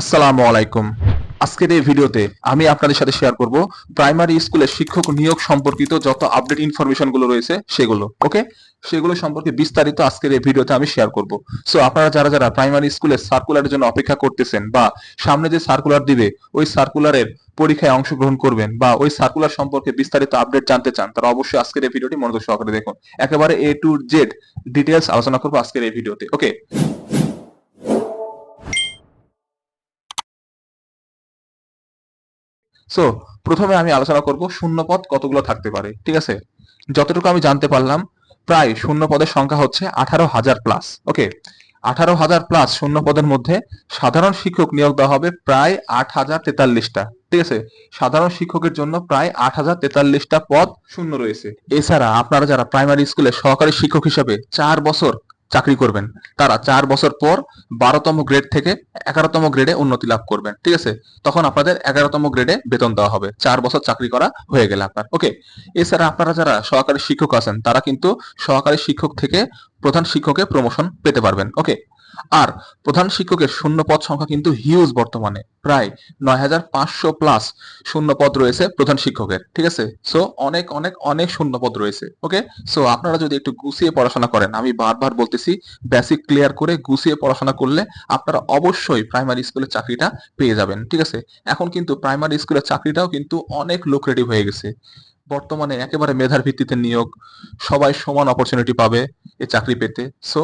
আসসালামু আলাইকুম। আজকের এই ভিডিওতে আমি আপনাদের সাথে শেয়ার করব প্রাইমারি স্কুলের শিক্ষক নিয়োগ সম্পর্কিত যত আপডেট ইনফরমেশনগুলো রয়েছে সেগুলো ওকে সেগুলো সম্পর্কে বিস্তারিত আজকের এই ভিডিওতে আমি শেয়ার করব। সো আপনারা যারা যারা প্রাইমারি স্কুলের সার্কুলারের জন্য অপেক্ষা করতেছেন বা সামনে যে সার্কুলার দিবে, ওই সার্কুলারের পরীক্ষায় অংশগ্রহণ করবেন বা ওই সার্কুলার সম্পর্কে বিস্তারিত আপডেট জানতে চান, তারা অবশ্যই আজকের এই ভিডিওটি মনোযোগ সহকারে দেখুন। একেবারে এ টু জেড ডিটেলস আলোচনা করব আজকের এই ভিডিওতে ওকে সো প্রথমে আমি আলোচনা করব শূন্য পদ কতগুলো থাকতে পারে, ঠিক আছে? যতটুকু আমি জানতে পারলাম, প্রায় শূন্য পদের সংখ্যা হচ্ছে আঠারো হাজার প্লাস ওকে আঠারো হাজার প্লাস শূন্য পদের মধ্যে সাধারণ শিক্ষক নিয়োগ দেওয়া হবে প্রায় আট হাজার তেতাল্লিশটা, ঠিক আছে? সাধারণ শিক্ষকের জন্য প্রায় আট হাজার তেতাল্লিশটা পদ শূন্য রয়েছে। এছাড়া আপনারা যারা প্রাইমারি স্কুলে সহকারী শিক্ষক হিসেবে চার বছর চাকরি করবেন। তারা চার বছর পর বারোতম গ্রেড থেকে এগারোতম গ্রেডে উন্নতি লাভ করবেন, ঠিক আছে? তখন আপনাদের এগারোতম গ্রেডে বেতন দেওয়া হবে। চার বছর চাকরি করা হয়ে গেলে আপনার ওকে এছাড়া আপনারা যারা সহকারী শিক্ষক আছেন, তারা কিন্তু সহকারী শিক্ষক থেকে প্রধান শিক্ষকে প্রমোশন পেতে পারবেন ওকে আর প্রধান শিক্ষকের শূন্য পদ সংখ্যা কিন্তু হিউজ বর্তমানে, প্রায় নয় হাজার পাঁচশো প্লাস শূন্য পদ রয়েছে প্রধান শিক্ষকের, ঠিক আছে? সো অনেক অনেক অনেক শূন্য পদ রয়েছে ওকে সো আপনারা যদি একটু গুছিয়ে পড়াশোনা করেন, আমি বারবার বলতেছি বেসিক ক্লিয়ার করে গুছিয়ে পড়াশোনা করলে আপনারা অবশ্যই প্রাইমারি স্কুলের চাকরিটা পেয়ে যাবেন, ঠিক আছে? এখন কিন্তু প্রাইমারি স্কুলের চাকরিটাও কিন্তু অনেক লোক রেডি হয়ে গেছে। বর্তমানে একেবারে মেধার ভিত্তিতে নিয়োগ, সবাই সমান অপরচুনিটি পাবে এই চাকরি পেতে। সো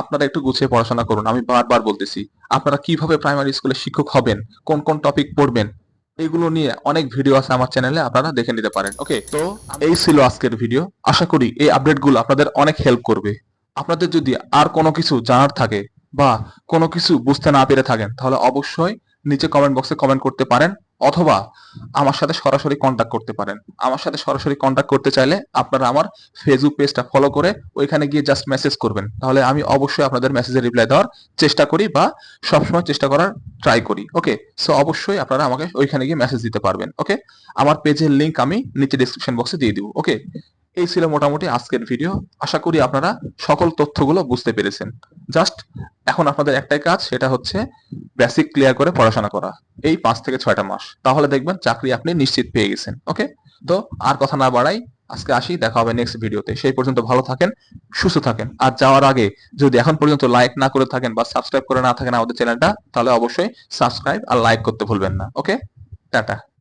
আপনারা একটু গুছিয়ে পড়াশোনা করুন। আমি বারবার বলতেছি, আপনারা কীভাবে প্রাইমারি স্কুলে শিক্ষক হবেন, কোন কোন টপিক পড়বেন, এগুলো নিয়ে অনেক ভিডিও আছে আমার চ্যানেলে আপনারা দেখে নিতে পারেন। ওকে তো এই ছিল আজকের ভিডিও আশা করি এই আপডেটগুলো আপনাদের অনেক হেল্প করবে। আপনাদের যদি আর কোনো কিছু জানার থাকে বা কোনো কিছু বুঝতে না পেরে থাকেন, তাহলে অবশ্যই নিচে কমেন্ট বক্সে কমেন্ট করতে পারেন। অথবা আমার সাথে সরাসরি কন্ট্যাক্ট করতে পারেন। আমার সাথে সরাসরি কন্ট্যাক্ট করতে চাইলে আপনারা আমার ফেসবুক পেজটা ফলো করে ওইখানে গিয়ে জাস্ট মেসেজ করবেন। তাহলে আমি অবশ্যই আপনাদের মেসেজে রিপ্লাই দেওয়ার চেষ্টা করি বা সবসময় চেষ্টা করার ট্রাই করি। ওকে সো অবশ্যই আপনারা আমাকে ওইখানে গিয়ে মেসেজ দিতে পারবেন। ওকে আমার পেজের লিঙ্ক আমি নিচে ডিসক্রিপশন বক্সে দিয়ে দিব। ওকে এই ছিল মোটামুটি আজকের ভিডিও আশা করি আপনারা সকল তথ্যগুলো বুঝতে পেরেছেন। জাস্ট এখন আপনাদের একটাই কাজ, সেটা হচ্ছে বেসিক ক্লিয়ার করে পড়াশোনা করা। এই পাঁচ থেকে ছয়টা মাস। তাহলে দেখবেন চাকরি আপনি নিশ্চিত পেয়ে গেছেন ওকে তো আর কথা না বাড়াই, আজকে আসি, দেখা হবে নেক্সট ভিডিওতে সেই পর্যন্ত ভালো থাকেন, সুস্থ থাকেন। আর যাওয়ার আগে যদি এখন পর্যন্ত লাইক না করে থাকেন বা সাবস্ক্রাইব করে না থাকেন আমাদের চ্যানেলটা তাহলে অবশ্যই সাবস্ক্রাইব আর লাইক করতে ভুলবেন না ওকে টাটা।